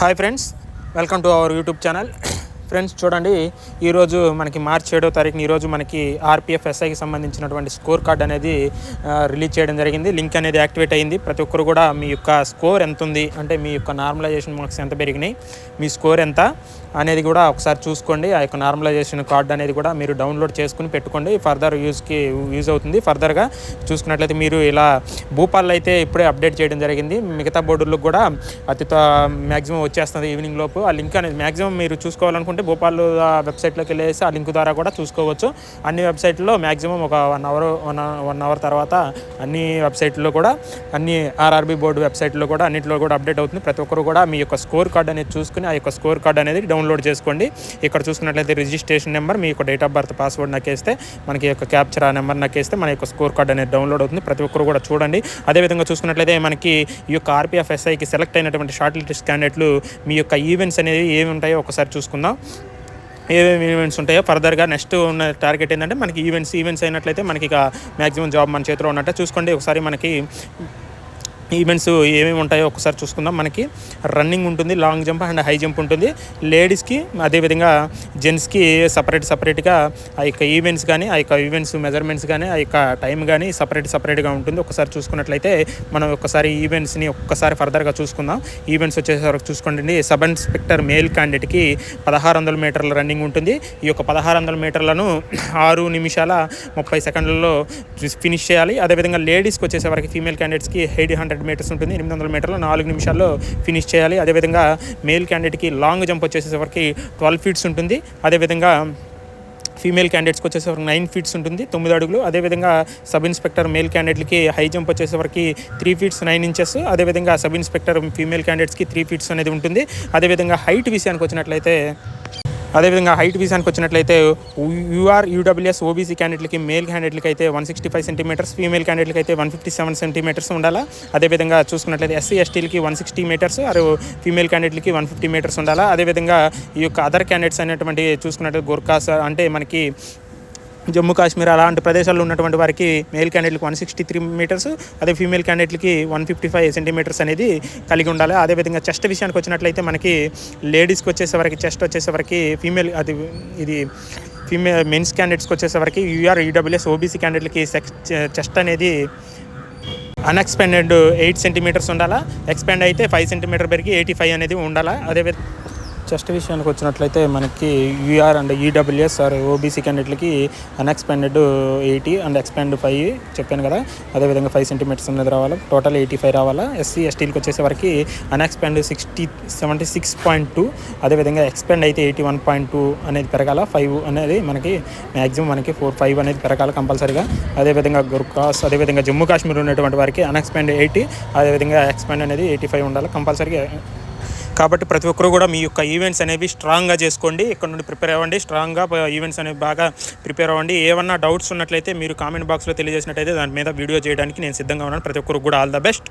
Hi friends welcome to our YouTube channel friends చూడండి. ఈరోజు మనకి మార్చి ఏడో తారీఖున ఈరోజు మనకి ఆర్పిఎఫ్ ఎస్ఐకి సంబంధించినటువంటి స్కోర్ కార్డ్ అనేది రిలీజ్ చేయడం జరిగింది. లింక్ అనేది యాక్టివేట్ అయింది. ప్రతి ఒక్కరు కూడా మీ యొక్క స్కోర్ ఎంత ఉంది అంటే మీ యొక్క నార్మలైజేషన్ మార్క్స్ ఎంత పెరిగినాయి? మీ స్కోర్ ఎంత? అనేది కూడా ఒకసారి చూసుకోండి. ఆ యొక్క నార్మలైజేషన్ కార్డ్ అనేది కూడా మీరు డౌన్లోడ్ చేసుకుని పెట్టుకోండి. ఫర్దర్ యూస్కి యూజ్ అవుతుంది. ఫర్దర్గా చూసుకున్నట్లయితే మీరు ఇలా భూపాల్లో అయితే ఇప్పుడే అప్డేట్ చేయడం జరిగింది. మిగతా బోర్డులకు కూడా అతి మ్యాక్సిమం వచ్చేస్తుంది ఈవినింగ్ లోపు. ఆ లింక్ అనేది మ్యాక్సిమం మీరు చూసుకోవాలనుకుంటే భూపాల్ వెబ్సైట్లోకి వెళ్ళేసి ఆ లింక్ ద్వారా కూడా చూసుకోవచ్చు. అన్ని వెబ్సైట్లో మ్యాక్సిమం ఒక one hour one one hour తర్వాత అన్ని వెబ్సైట్లో కూడా అన్ని ఆర్ఆర్బీ బోర్డు వెబ్సైట్లో కూడా అన్నింటిలో కూడా అప్డేట్ అవుతుంది. ప్రతి ఒక్కరు కూడా మీ యొక్క స్కోర్ కార్డ్ అనేది చూసుకుని ఆ యొక్క స్కోర్ కార్డ్ అనేది డౌన్లోడ్ చేసుకోండి. ఇక్కడ చూసుకున్నట్లయితే రిజిస్ట్రేషన్ నెంబర్ మీ యొక్క డేట్ ఆఫ్ బర్త్ పాస్వర్డ్ నాకేస్తే మనకి యొక్క క్యాప్చర్ ఆ నెంబర్ నాకేస్తే మన యొక్క స్కోర్ కార్డ్ అనేది డౌన్లోడ్ అవుతుంది. ప్రతి ఒక్కరు కూడా చూడండి. అదేవిధంగా చూసుకున్నట్లయితే మనకి ఈ యొక్క ఆర్పిఎఫ్ఎస్ఐకి సెలెక్ట్ అయినటువంటి షార్ట్ లిస్ట్ క్యాండిడేట్లు మీ యొక్క ఈవెంట్స్ అనేవి ఏమి ఉంటాయో ఒకసారి చూసుకుందాం. ఏమేమి ఈవెంట్స్ ఉంటాయో ఫర్దర్గా నెక్స్ట్ ఉన్న టార్గెట్ ఏంటంటే మనకి ఈవెంట్స్ ఈవెంట్స్ అయినట్లయితే మనకి ఇక మ్యాక్సిమం జాబ్ మన చేతిలో ఉన్నట్టే చూసుకోండి. ఒకసారి మనకి ఈవెంట్స్ ఏమేమి ఉంటాయో ఒకసారి చూసుకుందాం. మనకి రన్నింగ్ ఉంటుంది long jump and high jump ఉంటుంది. లేడీస్కి అదేవిధంగా జెంట్స్కి సపరేట్ సపరేట్గా ఆ యొక్క ఈవెంట్స్ కానీ ఆ యొక్క ఈవెంట్స్ మెజర్మెంట్స్ కానీ ఆ యొక్క టైం కానీ సపరేట్ సపరేట్గా ఉంటుంది. ఒకసారి చూసుకున్నట్లయితే మనం ఒక్కసారి ఈవెంట్స్ని ఒక్కసారి ఫర్దర్గా చూసుకుందాం. ఈవెంట్స్ వచ్చేసరికి చూసుకోండి. సబ్ ఇన్స్పెక్టర్ మేల్ క్యాండిడేట్కి పదహారు వందల మీటర్ల రన్నింగ్ ఉంటుంది. ఈ యొక్క పదహారు వందల మీటర్లను ఆరు నిమిషాల ముప్పై సెకండ్లలో ఫినిష్ చేయాలి. అదేవిధంగా లేడీస్కి వచ్చేసరికి ఫీమేల్ క్యాండిడేట్స్కి ఎయిట్ హండ్రెడ్ మీటర్స్ ఉంటుంది ఎనిమిది వందల మీటర్లు నాలుగు నిమిషాల్లో ఫినిష్ చేయాలి. అదేవిధంగా మేల్ క్యాండిడేట్కి లాంగ్ జంప్ వచ్చేసేసరికి ట్వెల్వ్ ఫీట్స్ ఉంటుంది. అదేవిధంగా ఫీమేల్ క్యాండిడేట్స్కి వచ్చేసరికి నైన్ ఫీట్స్ ఉంటుంది తొమ్మిది అడుగులు. అదేవిధంగా సబ్ ఇన్స్పెక్టర్ మేల్ క్యాండిడేట్కి హై జంప్ వచ్చేసరికి త్రీ ఫీట్స్ నైన్ ఇంచెస్ అదేవిధంగా సబ్ ఇన్స్పెక్టర్ ఫీమేల్ క్యాండిడేట్స్కి త్రీ ఫీట్స్ అనేది ఉంటుంది. అదేవిధంగా హైట్ విషయానికి వచ్చినట్లయితే అదేవిధంగా హైట్ విషయానికి వచ్చినట్లయితే యూఆర్ యూడబ్ల్యూఎస్ ఓబీసీ క్యాండిడేట్లకి మేల్ క్యాండిడేట్లకి అయితే one sixty five centimetres female క్యాండిడేట్లకి అయితే వన్ ఫిఫ్టీ సెవెన్ సెంటీమీటర్స్ ఉండాలా? అదేవిధంగా చూసుకున్నట్లయితే ఎస్సీ ఎస్టీలకి వన్ సిక్స్టీ మీటర్స్ అరే ఫీమేల్ క్యాండిడేట్లకి వన్ ఫిఫ్టీ మీటర్స్ ఉండాలా? అదేవిధంగా ఈ యొక్క అదర్ క్యాండిడేట్స్ అనేటువంటి చూసుకున్నట్లయితే గోర్ఖాస్ అంటే మనకి జమ్మూ కాశ్మీర్ అలాంటి ప్రదేశాల్లో ఉన్నటువంటి వారికి మేల్ క్యాండిడేట్కి వన్ సిక్స్టీ త్రీ మీటర్స్ అదే ఫీమేల్ క్యాండిడేట్కి వన్ ఫిఫ్టీ ఫైవ్ సెంటీమీటర్స్ అనేది కలిగి ఉండాలి. అదేవిధంగా చెస్ట్ విషయానికి వచ్చినట్లయితే మనకి లేడీస్కి వచ్చేసేవరకు చెస్ట్ వచ్చేసేవరకు ఫీమేల్ అది ఇది ఫీమేల్ మెన్స్ క్యాండిడేట్స్కి వచ్చేసేవరకు యూఆర్ ఈడబ్ల్యూఎస్ ఓబీసీ క్యాండిడేట్లకి సెక్స్ చెస్ట్ అనేది అన్ఎక్స్పెండెడ్ ఎయిట్ సెంటీమీటర్స్ ఉండాలా. ఎక్స్పెండ్ అయితే ఫైవ్ సెంటీమీటర్ పెరిగి ఎయిటీ ఫైవ్ అనేది ఉండాలా. అదేవిధంగా చెస్ట్ విషయానికి వచ్చినట్లయితే మనకి UR and EWS or OBC క్యాండిడేట్లకి unexpanded eighty and expand five చెప్పాను కదా. అదేవిధంగా ఫైవ్ సెంటీమీటర్స్ అనేది రావాలి టోటల్ ఎయిటీ ఫైవ్ రావాలా. ఎస్సీ ఎస్టీలకు వరకు unexpand sixty seventy six point two అదేవిధంగా ఎక్స్పెండ్ అయితే ఎయిటీ వన్ పాయింట్ టూ అనేది పెరగాల. ఫైవ్ అనేది మనకి మ్యాక్సిమం మనకి ఫోర్ ఫైవ్ అనేది పెరగాల కంపల్సరీగా. అదేవిధంగా గుర్కాస్ అదేవిధంగా జమ్మూ కాశ్మీర్ ఉన్నటువంటి వారికి అన్ఎక్స్పెండ్ ఎయిటీ అదేవిధంగా ఎక్స్పెండ్ అనేది ఎయిటీ ఫైవ్ ఉండాలి కంపల్సరీగా. కాబట్టి ప్రతి ఒక్కరు కూడా మీ యొక్క ఈవెంట్స్ అనేవి స్ట్రాంగ్గా చేసుకోండి. ఇక్కడ నుండి ప్రిపేర్ అవ్వండి. స్ట్రాంగ్గా ఈవెంట్స్ అనేవి బాగా ప్రిపేర్ అవ్వండి. ఏమన్నా డౌట్స్ ఉన్నట్లయితే మీరు కామెంట్ బాక్స్లో తెలియజేసినట్టయితే దాని మీద వీడియో చేయడానికి నేను సిద్ధంగా ఉన్నాను. ప్రతి ఒక్కరు కూడా ఆల్ ద బెస్ట్